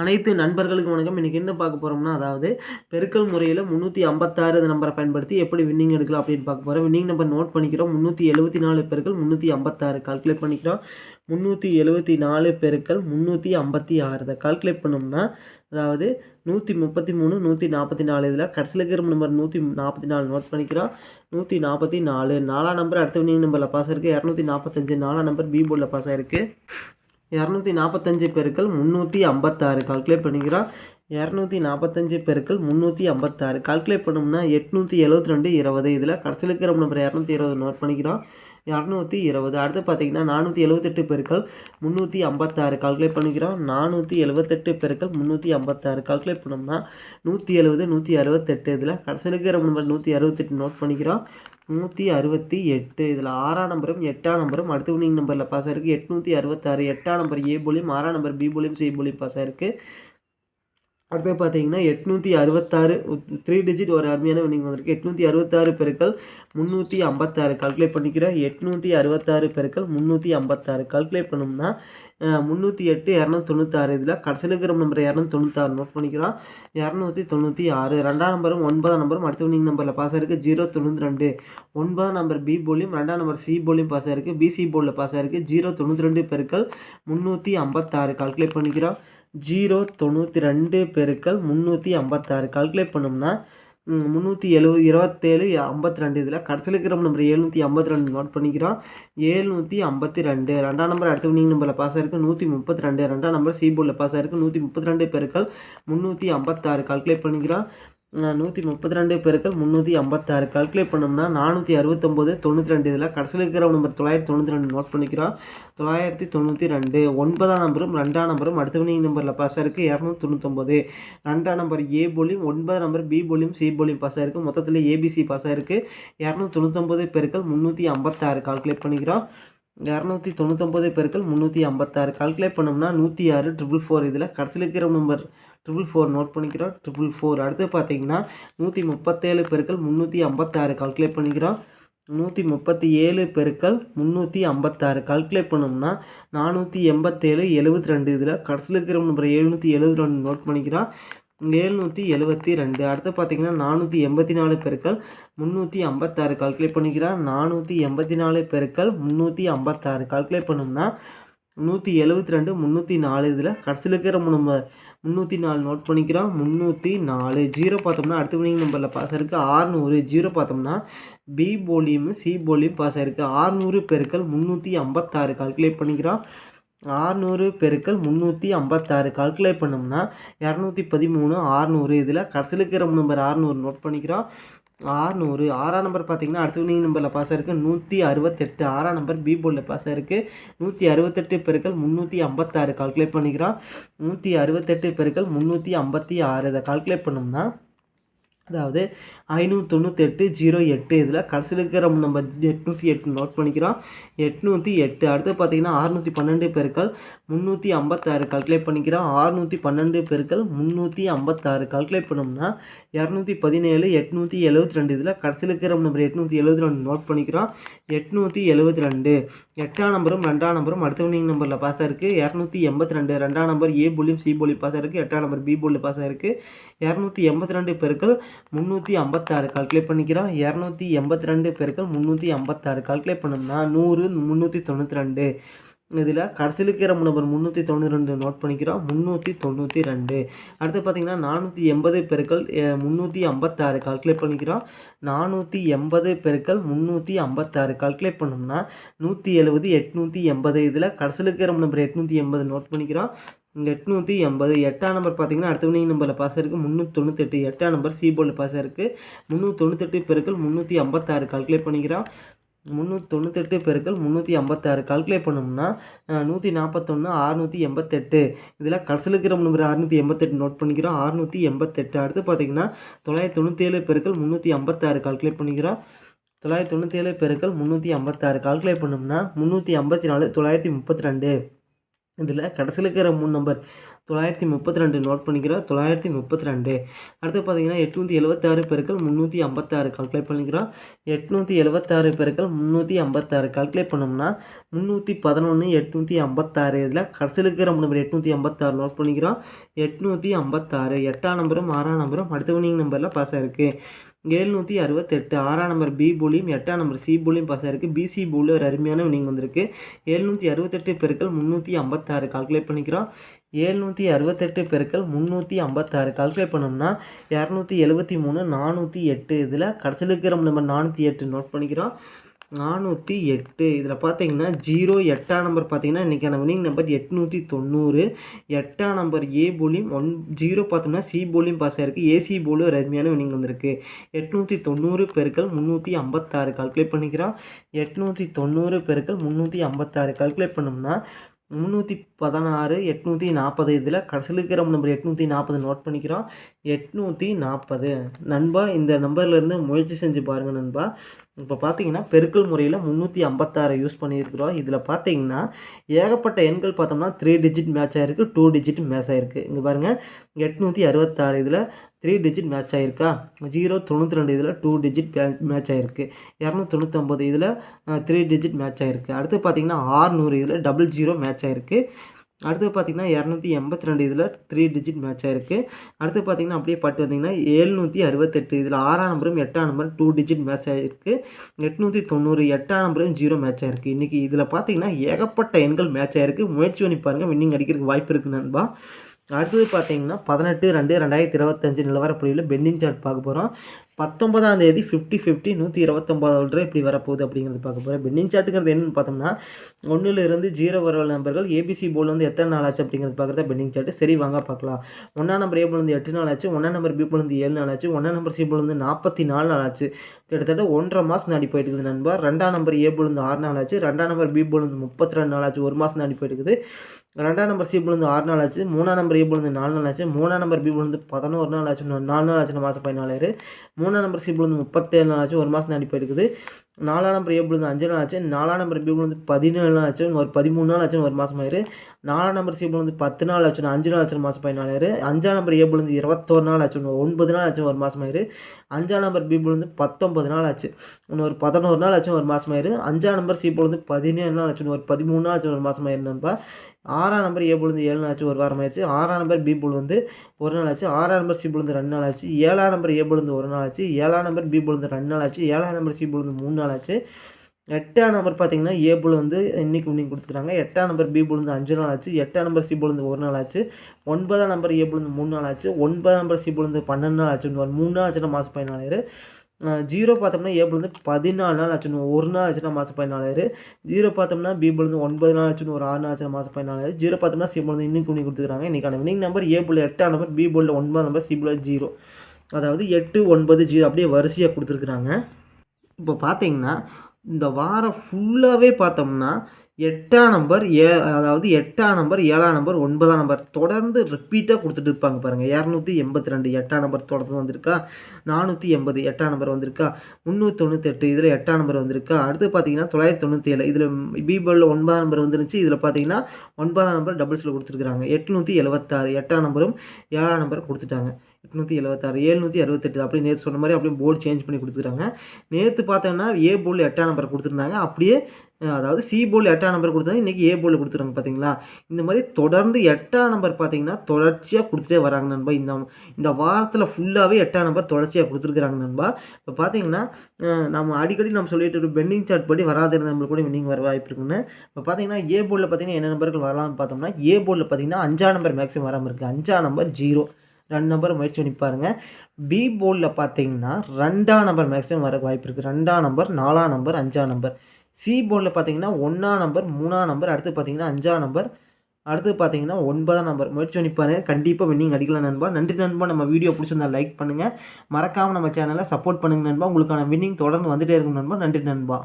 அனைத்து நண்பர்களுக்கும் வணக்கம். இன்றைக்கி என்ன பார்க்க போகிறோம்னா அதாவது பெருக்கல் முறையில் முந்நூற்றி ஐம்பத்தாறு நம்பரை பயன்படுத்தி எப்படி வின்னிங் எடுக்கலாம் அப்படின்னு பார்க்க போகிறோம் வின்னிங் நம்பர் நோட் பண்ணிக்கிறோம். முந்நூற்றி எழுபத்தி நாலு பெருக்கள் முந்நூற்றி ஐம்பத்தாறு கால்குலேட் பண்ணிக்கிறோம். முந்நூற்றி எழுபத்தி நாலு பெருக்கள் முந்நூற்றி ஐம்பத்தி ஆறு. இதை கால்குலேட் பண்ணோம்னா அதாவது நூற்றி முப்பத்தி மூணு நூற்றி நாற்பத்தி நாலு இதில் கடைசியில் இருக்கிற நம்பர் நூற்றி நாற்பத்தி நாலு நோட் பண்ணிக்கிறோம். நூற்றி நாற்பத்தி நாலு. நாலாம் நம்பர் அடுத்த வின்னிங் நம்பரில் பாஸ் இருக்குது இரநூத்தி நாற்பத்தஞ்சு. நாலாம் நம்பர் பி போர்டில் பாஸ் ஆகிருக்கு இரநூத்தி நாற்பத்தஞ்சு பெருக்கள் முந்நூற்றி ஐம்பத்தாறு. கால்குலேட் பண்ணிக்கிறோம். இரநூத்தி நாற்பத்தஞ்சு பெருக்கள் முந்நூற்றி ஐம்பத்தாறு. கால்குலேட் பண்ணோம்னா எட்நூற்றி எழுபத்தி ரெண்டு இருபது. இதில் கடைசியில் இருக்கிற நம்பர் இரநூத்தி இருபது நோட் பண்ணிக்கிறோம். இரநூத்தி இருபது. அடுத்து பார்த்தீங்கன்னா நானூற்றி எழுபத்தெட்டு பெருக்கள் முந்நூற்றி ஐம்பத்தாறு. கால்குலேட் பண்ணிக்கிறோம். நானூற்றி எழுபத்தெட்டு பெருக்கள் முந்நூற்றி ஐம்பத்தாறு. கால்குலேட் பண்ணோம்னா நூற்றி எழுபது நூற்றி அறுபத்தெட்டு. இதில் கடைசியில் இருக்கிற நம்பர் நூற்றி அறுபத்தெட்டு நோட் பண்ணிக்கிறோம். நூற்றி அறுபத்தி எட்டு. இதில் ஆறாம் நம்பரும் எட்டாம் நம்பரும் அடுத்த வினிங் நம்பரில் பாஸ் ஆயிருக்கு. எட்நூற்றி அறுபத்தாறு. எட்டாம் நம்பர் ஏ போலியும் ஆறாம் நம்பர் பி போலியும் சி போலியும் பாஸ் ஆயிருக்கு. அடுத்து பார்த்தீங்கன்னா எட்நூற்றி அறுபத்தாறு த்ரீ டிஜிட் ஒரு அருமையான வினிங் வந்திருக்கு. எட்நூற்றி அறுபத்தாறு பெருக்கள் முந்நூற்றி ஐம்பத்தாறு. கால்குலேட் பண்ணிக்கிறோம் எட்நூற்றி அறுபத்தாறு பெருக்கள் முந்நூற்றி ஐம்பத்தாறு. கால்குலேட் பண்ணோம்னா முந்நூற்றி எட்டு இரநூத்தி தொண்ணூத்தாறு. இதில் கடைசியில் இருக்கிற நம்பர் இரநூத்தி தொண்ணூத்தாறு நோட் பண்ணிக்கிறோம். இரநூத்தி தொண்ணூற்றி ஆறு. ரெண்டாம் நம்பரும் ஒன்பதாம் நம்பரும் அடுத்த வினிங் நம்பரில் பாஸ் ஆயிருக்கு. ஜீரோ தொண்ணூற்றி ரெண்டு. ஒன்பதாம் நம்பர் பி போலியும் ரெண்டாம் நம்பர் சி போலியும் பாஸ் ஆயிருக்கு. பிசி போலில் பாஸ் ஆயிருக்கு. ஜீரோ தொண்ணூற்றி ரெண்டு பெருக்கள் முந்நூற்றி ஐம்பத்தாறு. கால்குலேட் பண்ணிக்கிறோம். ஜீரோ தொண்ணூற்றி ரெண்டு பெருக்கள் முந்நூற்றி ஐம்பத்தாறு. கால்குலேட் பண்ணோம்னா முந்நூற்றி எழுபது இருபத்தேழு ஐம்பத்தி ரெண்டு இதில் கடைசியில் இருக்கிற நம்பர் எழுநூற்றி ஐம்பத்தி ரெண்டு நோட் பண்ணிக்கிறோம். ஏழ்நூற்றி ஐம்பத்தி ரெண்டு ரெண்டாம் நம்பர் அடுத்த வினிங் நம்பரில் பாஸ் ஆயிருக்கு நூற்றி முப்பத்தி ரெண்டு ரெண்டாம் நம்பர் சி போர்டில் பாஸ் ஆயிருக்கு நூற்றி முப்பத்தி ரெண்டு பெருக்கள் முந்நூற்றி ஐம்பத்தாறு. கால்குலேட் பண்ணிக்கிறோம். நூற்றி முப்பத்தி ரெண்டு பெருக்கள் முந்நூற்றி ஐம்பத்தாறு கால்குலேட் பண்ணோம்னா நானூற்றி அறுபத்தொம்போது தொண்ணூற்றி ரெண்டு இதில் கடைசியில் இருக்கிற நம்பர் தொள்ளாயிரத்தி தொண்ணூற்றி ரெண்டு நோட் பண்ணிக்கிறோம். தொள்ளாயிரத்தி தொண்ணூற்றி ரெண்டு ஒன்பதாம் நம்பரும் ரெண்டாம் நம்பரும் அடுத்த வினிங் நம்பரில் பாஸ் ஆயிருக்கு இரநூத்தி தொண்ணூத்தொம்பது. ரெண்டாம் நம்பர் ஏ போலியும் ஒன்பதாம் நம்பர் பி போலியும் சி போலியும் பாஸ் ஆயிருக்கு. மொத்தத்தில் ஏபிசி பாஸ் ஆயிருக்கு. இரநூத்தி தொண்ணூத்தொம்பது பெருக்கள் முந்நூற்றி ஐம்பத்தாறு கால்குலேட் பண்ணிக்கிறோம். இரநூத்தி தொண்ணூத்தொம்பது பெருக்கள் முந்நூற்றி ஐம்பத்தாறு கால்குலேட் பண்ணோம்னா நூற்றி ஆறு ட்ரிபிள் ஃபோர் இதில் கடைசியில் இருக்கிற நம்பர் ட்ரிபிள் ஃபோர் நோட் பண்ணிக்கிறோம். ட்ரிபிள் ஃபோர் அடுத்து பார்த்தீங்கன்னா நூற்றி முப்பத்தேழு பெருக்கள் முந்நூற்றி ஐம்பத்தாறு கால்குலேட் பண்ணிக்கிறோம். நூற்றி முப்பத்தி ஏழு பெருக்கள் முந்நூற்றி ஐம்பத்தாறு கால்குலேட் பண்ணோம்னா நானூற்றி எண்பத்தேழு எழுபத்தி ரெண்டு இதில் கடைசியில் இருக்கிற நம்பர் எழுநூற்றி எழுபத்தி ரெண்டு நோட் பண்ணிக்கிறோம். எழுநூற்றி எழுபத்தி ரெண்டு. அடுத்து பார்த்தீங்கன்னா நானூற்றி எண்பத்தி நாலு பெருக்கள் முந்நூற்றி ஐம்பத்தாறு கால்குலேட் பண்ணிக்கிறான் நானூற்றி எண்பத்தி நாலு பெருக்கள் முந்நூற்றி ஐம்பத்தாறு கால்குலேட் பண்ணோம்னா முந்நூற்றி எழுபத்தி ரெண்டு முந்நூற்றி நாலு இதில் கடைசியில் இருக்கிற நம்ம முந்நூற்றி நாலு நோட் பண்ணிக்கிறோம். முந்நூற்றி நாலு. ஜீரோ பார்த்தோம்னா அடுத்த வினிங் நம்பரில் பாஸ் ஆயிருக்கு. ஆறுநூறு. ஜீரோ பார்த்தோம்னா பி போலியும் சி போலியும் பாஸ் ஆயிருக்கு. ஆறுநூறு பெருக்கள் முந்நூற்றி ஐம்பத்தாறு. கால்குலேட் பண்ணிக்கிறோம். ஆறுநூறு பெருக்கள் முந்நூற்றி ஐம்பத்தாறு. கால்குலேட் பண்ணோம்னா இரநூத்தி பதிமூணு ஆறுநூறு இதில் கடைசியில் இருக்கிற நம்பர் ஆறுநூறு நோட் பண்ணிக்கிறோம். ஆறுநூறு. ஆறாம் நம்பர் பார்த்தீங்கன்னா அடுத்த வினிங் நம்பரில் பாஸ் ஆயிருக்கு. நூற்றி அறுபத்தெட்டு. ஆறாம் நம்பர் பி போர்டில் பாஸ் ஆயிருக்கு. நூற்றி அறுபத்தெட்டு பெருக்கள் முந்நூற்றி ஐம்பத்தாறு. கால்குலேட் பண்ணிக்கிறோம். நூற்றி அறுபத்தெட்டு பெருக்கள் முந்நூற்றி ஐம்பத்தி ஆறு. இதை கால்குலேட் பண்ணோம்னா அதாவது ஐநூற்றி தொண்ணூற்றெட்டு ஜீரோ எட்டு இதில் கடைசியில் இருக்கிற நம்ம எட்நூற்றி எட்டு நோட் பண்ணிக்கிறோம். எட்நூற்றி எட்டு. அடுத்து பார்த்தீங்கன்னா அறுநூற்றி பன்னெண்டு பெருக்கள் முந்நூற்றி ஐம்பத்தாறு கால்குலேட் பண்ணிக்கிறோம். அறுநூற்றி பன்னெண்டு பெருக்கள் முந்நூற்றி ஐம்பத்தாறு கால்குலேட் பண்ணோம்னா இரநூத்தி பதினேழு எட்நூற்றி எழுபத்தி ரெண்டு இதில் கடைசியில் இருக்கிற நம்பர் எட்நூற்றி எழுபத்தி ரெண்டு நோட் பண்ணிக்கிறோம். எட்நூற்றி எழுபத்தி ரெண்டு. எட்டாம் நம்பரும் ரெண்டாம் நம்பரும் அடுத்த வினிங் நம்பரில் பாஸ் ஆயிருக்கு. இரநூத்தி எண்பத்தி ரெண்டு ரெண்டாம் நம்பர் ஏ புள்ளியும் சி புள்ளி பாஸ் ஆயிருக்கு. எட்டாம் நம்பர் பி புள்ளி பாஸ் ஆயிருக்கு. இரநூத்தி எண்பத்தி ரெண்டு பெருக்கள் முந்நூற்றி ஐம்பத்தாறு கால்குலேட் பண்ணிக்கிறோம். இரநூத்தி எண்பத்தி ரெண்டு பெருக்கள் முந்நூற்றி ஐம்பத்தாறு கால்குலேட் பண்ணோம்னா நூறு முந்நூற்றி தொண்ணூற்றி ரெண்டு. இதில் கடைசியில் இருக்கிற நம்பர் முந்நூற்றி தொண்ணூற்றி ரெண்டு நோட் பண்ணிக்கிறோம். முந்நூற்றி தொண்ணூற்றி ரெண்டு. அடுத்து பார்த்திங்கன்னா நானூற்றி எண்பது பெருக்கள் முந்நூற்றி ஐம்பத்தாறு கால்குலேட் பண்ணிக்கிறோம். நானூற்றி எண்பது பெருக்கள் முந்நூற்றி ஐம்பத்தாறு கால்குலேட் பண்ணோம்னா நூற்றி எழுபது எட்நூற்றி எண்பது. இதில் கடைசியில் இருக்கிற நம்பர் எட்நூற்றி எண்பது நோட் பண்ணிக்கிறோம். எட்நூற்றி எண்பது. எட்டாம் நம்பர் பார்த்தீங்கன்னா அடுத்த வினிங் நம்பரில் பாஸ் இருக்குது முந்நூற்றி தொண்ணூத்தெட்டு எட்டாம் நம்பர் சி போர்டில் பாஸ் இருக்குது முந்நூற்றி தொண்ணூத்தெட்டு பெருக்கள் முந்நூற்றி ஐம்பத்தாறு கால்குலேட் பண்ணிக்கிறோம். முந்நூற்றி தொண்ணூத்தெட்டு பெருக்கள் முந்நூற்றி ஐம்பத்தாறு கால்குலேட் பண்ணோம்னா நூற்றி நாற்பத்தொன்று அறுநூற்றி எண்பத்தெட்டு இதில் கடைசியில் இருக்கிற நம்பர் அறுநூற்றி எண்பத்தெட்டு நோட் பண்ணிக்கிறோம். அறுநூற்றி எண்பத்தெட்டு அடுத்து பார்த்தீங்கன்னா தொள்ளாயிரத்தி தொண்ணூற்றேழு பெருக்கள் முந்நூற்றி ஐம்பத்தாறு கால்குலேட் பண்ணிக்கிறோம். தொள்ளாயிரத்தி தொண்ணூற்றேழு பெருக்கள் முந்நூற்றி ஐம்பத்தாறு கால்குலேட் பண்ணோம்னா முந்நூற்றி ஐம்பத்தி நாலு தொள்ளாயிரத்தி முப்பத்தி ரெண்டு. இதில் கடைசியில் இருக்கிற மூணு நம்பர் தொள்ளாயிரத்தி முப்பத்தி ரெண்டு நோட் பண்ணிக்கிறோம். தொள்ளாயிரத்தி முப்பத்தி ரெண்டு. அடுத்து பார்த்தீங்கன்னா எட்நூற்றி எழுபத்தாறு பெருக்கள் முந்நூற்றி ஐம்பத்தாறு கால்குலேட் பண்ணிக்கிறோம். எட்நூற்றி எழுபத்தாறு பெருக்கள் முந்நூற்றி ஐம்பத்தாறு கால்குலேட் பண்ணோம்னா முந்நூற்றி பதினொன்று எட்நூற்றி ஐம்பத்தாறு. இதில் கடைசியில் இருக்கிற நம்பர் எட்நூற்றி ஐம்பத்தாறு நோட் பண்ணிக்கிறோம். எட்நூற்றி ஐம்பத்தாறு. எட்டாம் நம்பரும் ஆறாம் நம்பரும் அடுத்த வினிங் நம்பரில் பாஸ் ஆயிருக்கு. ஏழ்நூற்றி அறுபத்தெட்டு. ஆறாம் நம்பர் பி போலியும் எட்டாம் நம்பர் சி போலியும் பாஸ் ஆயிருக்கு. பிசி போலில் ஒரு அருமையான வினிங் வந்திருக்கு. ஏழ்நூற்றி அறுபத்தெட்டு பெருக்கள் முந்நூற்றி ஐம்பத்தாறு கால்குலேட் பண்ணிக்கிறோம். ஏழ்நூற்றி அறுபத்தெட்டு பெருக்கள் முந்நூற்றி ஐம்பத்தாறு. கால்குலேட் பண்ணோம்னா இரநூத்தி எழுபத்தி மூணு நானூற்றி எட்டு. இதில் கடைசியில் இருக்கிற நம்பர் நானூற்றி எட்டு நோட் பண்ணிக்கிறோம். நானூற்றி எட்டு. இதில் பார்த்தீங்கன்னா ஜீரோ எட்டாம் நம்பர் பார்த்தீங்கன்னா இன்றைக்கான வினிங் நம்பர் எட்நூற்றி தொண்ணூறு. எட்டாம் நம்பர் ஏ போலியும் ஒன் ஜீரோ பார்த்தோம்னா சி போலியும் பாஸ் ஆகிருக்கு ஏசி போலும் ஒரு அருமையான வினிங் வந்திருக்கு. எட்நூற்றி தொண்ணூறு பெருக்கள் முந்நூற்றி ஐம்பத்தாறு. கால்குலேட் பண்ணிக்கிறோம். எட்நூற்றி தொண்ணூறு பெருக்கள் முந்நூற்றி ஐம்பத்தாறு. கால்குலேட் பண்ணோம்னா முந்நூற்றி பதினாறு எட்நூற்றி நாற்பது இதில் கடைசியில் இருக்கிற நம்பர் எட்நூற்றி நாற்பது நோட் பண்ணிக்கிறோம். எட்நூற்றி நாற்பது. நண்பா இந்த நம்பர்லேருந்து முயற்சி செஞ்சு பாருங்கள் நண்பா. இப்போ பார்த்தீங்கன்னா பெருக்கல் முறையில் முந்நூற்றி ஐம்பத்தாறு யூஸ் பண்ணியிருக்கிறோம். இதில் பார்த்தீங்கன்னா ஏகப்பட்ட எண்கள் பார்த்தோம்னா த்ரீ டிஜிட் மேட்ச் ஆகிருக்கு டூ டிஜிட் மேட்ச் ஆகிருக்கு இங்கே பாருங்கள் எட்நூற்றி அறுபத்தாறு இதில் த்ரீ டிஜிட் மேட்ச் ஆகிருக்கா ஜீரோ தொண்ணூற்றி ரெண்டு இதில் டூ டிஜிட் மேட்ச் ஆகிருக்கு இரநூத்தொண்ணூற்றொம்பது இதில் த்ரீ டிஜிட் மேட்ச் ஆகிருக்கு அடுத்து பார்த்தீங்கன்னா ஆறுநூறு இதில் டபுள் ஜீரோ மேட்ச் ஆகிருக்கு அடுத்து பார்த்திங்கன்னா இரநூத்தி எண்பத்தி ரெண்டு இதில் த்ரீ டிஜிட் மேட்ச் ஆயிருக்கு. அடுத்து பார்த்திங்கன்னா அப்படியே பட்டு வந்திங்கன்னா ஏழ்நூற்றி அறுபத்தெட்டு இதில் ஆறாம் நம்பரும் எட்டாம் நம்பரும் டூ டிஜிட் மேட்ச் ஆகிருக்கு எட்நூற்றி தொண்ணூறு எட்டாம் நம்பரும் ஜீரோ மேட்ச் ஆகிருக்கு இன்றைக்கி இதில் பார்த்திங்கன்னா ஏகப்பட்ட எண்கள் மேட்ச் ஆகிருக்கு முயற்சி பண்ணி பாருங்கள் வின்னிங் அடிக்கிறதுக்கு வாய்ப்பு இருக்குது நண்பா. அடுத்தது பார்த்தீங்கன்னா பதினெட்டு ரெண்டு ரெண்டாயிரத்தி இருபத்தஞ்சு நிலவரப்படியில் பெண்டிங் சார்ட் பார்க்க போகிறோம் பத்தொன்பதாம் தேதி ஃபிஃப்டி ஃபிஃப்டி நூற்றி இருபத்தொம்பதாவது இப்படி வரப்போகுது அப்படிங்கிறது பார்க்க போகிறேன் பெண்டிங் சார்ட்டுங்கிறது என்னென்னு பார்த்தோம்னா ஒன்றுலேருந்து ஜீரோ வர நம்பர்கள் ஏபிசி போல் வந்து எத்தனை நாள் ஆச்சு அப்படிங்கிறது பார்க்குறத பெண்டிங் சார்ட்டு சரி வாங்க பார்க்கலாம். ஒன்றா நம்பர் ஏ போல் எட்டு நாள் ஆச்சு ஒன்றாம் நம்பர் பி போல் ஏழு நாள் ஆச்சு ஒன்றாம் நம்பர் சி போல் நாற்பத்தி நாலு நாள் ஆச்சு. கிட்டத்தட்ட ஒன்றரை மாதம் நாடி போயிட்டு இருக்குது நண்பா. ரெண்டாம் நம்பர் ஏ போல் ஆறு நாள் ஆச்சு ரெண்டாம் நம்பர் பி போல் முப்பத்தி ரெண்டு நாள் ஆச்சு ஒரு மாதம் நாடி போயிட்டு இருக்குது. ரெண்டாம் நம்பர் சி போல் ஆறு நாள் ஆச்சு மூணாம் நம்பர் ஏ போல் நாலு நாள் ஆச்சு மூணாம் நம்பர் பி போல் வந்து பதினோரு நாள் ஆச்சு நாலு நாள் ஆச்சு மாதம் பதினாலு மூணாம் நம்பர் சி போல் வந்து முப்பத்தேழு நாள் ஆச்சு ஒரு மாதம் நாடி போயிருக்குது. நாலாம் நம்பர் ஏ வந்து அஞ்சு நாள் ஆச்சு நாலாம் நம்பர் பி வந்து பதினேழு நாள் ஆச்சு ஒரு பதிமூணு நாள் ஆச்சு ஒரு மாதம் ஆயிரு. நாலாம் நம்பர் சி வந்து பத்து நாள் ஆச்சு அஞ்சு நாள் ஆச்சு மாதம் பதினாலாயிரு அஞ்சாம் நம்பர் ஏ வந்து இருபத்தோரு நாள் ஆச்சு ஒன்பது நாள் ஆச்சு ஒரு மாதம் ஆயிரு. அஞ்சாம் நம்பர் பி வந்து பத்தொம்பது நாள் ஆச்சு இன்னும் ஒரு பதினோரு நாள் ஆச்சு ஒரு மாதம் ஆயிரு. அஞ்சாம் நம்பர் சி வந்து பதினேழு நாள் ஆச்சு ஒரு பதிமூணு நாள் ஆச்சு ஒரு மாதம் ஆயிருந்தப்பா ஆறாம் நம்பர் ஏ புழுந்து ஏழு நாள் ஆச்சு ஒரு வாரம் ஆயிடுச்சு ஆறாம் நம்பர் பி புழுந்து வந்து ஒரு நாள் ஆச்சு ஆறாம் நம்பர் சி புழுந்து ரெண்டு நாள் ஆச்சு ஏழாம் நம்பர் ஏ புழுந்து ஒரு நாள் ஆச்சு ஏழாம் நம்பர் பி புழுந்து ரெண்டு நாள் ஆச்சு ஏழாம் நம்பர் சி புழுந்து மூணு நாள் ஆச்சு எட்டாம் நம்பர் பார்த்தீங்கன்னா ஏ புல் வந்து இன்னைக்கு இன்னைக்கு கொடுத்துருக்காங்க எட்டாம் நம்பர் பி புல் வந்து அஞ்சு நாள் ஆச்சு எட்டாம் நம்பர் சி புல் வந்து ஒரு நாள் ஆச்சு ஒன்பதாம் நம்பர் ஏ புல் வந்து மூணு நாள் ஆச்சு ஒன்பதாம் நம்பர் சி புல் வந்து பன்னெண்டு நாள் ஆச்சு மூணு நாள் ஆச்சுன்னா மாதம் பதினாலு ஜீரோ பார்த்தோம்னா ஏபிள் வந்து பதினாலு நாள் ஆச்சுன்னு ஒரு நாள் ஆச்சுன்னா மாதம் பதினாலாயிரம் ஜீரோ பார்த்தோம்னா பீபிள் வந்து ஒன்பது நாள் ஆச்சுன்னு ஒரு ஆறு நாள் ஆச்சுன்னா மாதம் பதினாலாயிரம் ஜீரோ பார்த்தோம்னா சிம்பிள் வந்து இன்னும் பண்ணி கொடுத்துருக்காங்க. இன்றைக்கான வினிங் நம்பர் ஏபிள் எட்டாம் நம்பர் பீபிளில் ஒன்பது நம்பர் சிபிள் ஜீரோ அதாவது எட்டு ஒன்பது ஜீரோ அப்படியே வரிசையாக கொடுத்துருக்குறாங்க. இப்போ பார்த்தீங்கன்னா இந்த வாரம் ஃபுல்லாகவே பார்த்தோம்னா எட்டாம் நம்பர் ஏ அதாவது எட்டாம் நம்பர் ஏழாம் நம்பர் ஒன்பதாம் நம்பர் தொடர்ந்து ரிப்பீட்டாக கொடுத்துட்டு இருப்பாங்க பாருங்கள் இரநூத்தி எண்பத்தி ரெண்டு எட்டாம் நம்பர் தொடர்ந்து வந்திருக்கா? நானூற்றி எண்பது எட்டாம் நம்பர் வந்திருக்கா? முந்நூற்றி தொண்ணூத்தெட்டு இதில் எட்டாம் நம்பர் வந்திருக்கா? அடுத்து பார்த்தீங்கன்னா தொள்ளாயிரத்தி தொண்ணூற்றி ஏழு இதில் பிபோலில் ஒன்பதாம் நம்பர் வந்துருந்துச்சு. இதில் பார்த்தீங்கன்னா ஒன்பதாம் நம்பர் டபுள்ஸில் கொடுத்துருக்குறாங்க. எட்நூற்றி எழுபத்தாறு எட்டாம் நம்பரும் ஏழாம் நம்பரும் கொடுத்துட்டாங்க. எட்நூற்றி எழுபத்தாறு ஏழ்நூற்றி அறுபத்தெட்டு அப்படி நேற்று சொன்ன மாதிரி அப்படியே போர்டு சேஞ்ச் பண்ணி கொடுத்துருக்காங்க நேற்று பார்த்தோன்னா ஏ போர்டில் எட்டாம் நம்பர் கொடுத்துருந்தாங்க. அப்படியே அதாவது சி போல் எட்டாம் நம்பர் கொடுத்தாங்க இன்றைக்கி ஏ போல் கொடுத்துருங்க பார்த்தீங்களா இந்த மாதிரி தொடர்ந்து எட்டாம் நம்பர் பார்த்தீங்கன்னா தொடர்ச்சியாக கொடுத்துட்டே வராங்க நண்பா. இந்த இந்த வாரத்தில் ஃபுல்லாகவே எட்டாம் நம்பர் தொடர்ச்சியாக கொடுத்துருக்குறாங்க நண்பா. இப்போ பார்த்தீங்கன்னா நம்ம அடிக்கடி நம்ம சொல்லிட்டு ஒரு பெண்டிங் சார்ட் படி வராத நம்மளுக்கு கூட வின்னிங் வர வாய்ப்பு இருக்குன்னு இப்போ பார்த்தீங்கன்னா ஏ போர்டில் பார்த்தீங்கன்னா என்ன நம்பர்கள் வரலாம்னு பார்த்தோம்னா ஏ போலில் பார்த்தீங்கன்னா அஞ்சாம் நம்பர் மேக்ஸிமம் வராமல் இருக்குது அஞ்சாம் நம்பர் ஜீரோ ரெண்டு நம்பர் முயற்சி பண்ணி பாருங்கள் பி போர்டில் பார்த்தீங்கன்னா ரெண்டாம் நம்பர் மேக்ஸிமம் வர வாய்ப்பு இருக்குது ரெண்டாம் நம்பர் நாலாம் நம்பர் அஞ்சாம் நம்பர் சி போர்டில் பார்த்தீங்கன்னா ஒன்றாம் நம்பர் மூணாம் நம்பர் அடுத்து பார்த்தீங்கன்னா அஞ்சாம் நம்பர் அடுத்து பார்த்தீங்கன்னா ஒன்பதாம் நம்பர் முயற்சி பண்ணி கண்டிப்பாக வின்னிங் அடிக்கலாம் நண்பா. நன்றி நண்பா. நம்ம வீடியோ பிடிச்சிருந்தா லைக் பண்ணுங்கள் மறக்காமல் நம்ம சேனலை சப்போர்ட் பண்ணுங்கள் நண்பா. உங்களுக்கான வின்னிங் தொடர்ந்து வந்துகிட்டே இருக்கும் நண்பா. நன்றி நண்பா.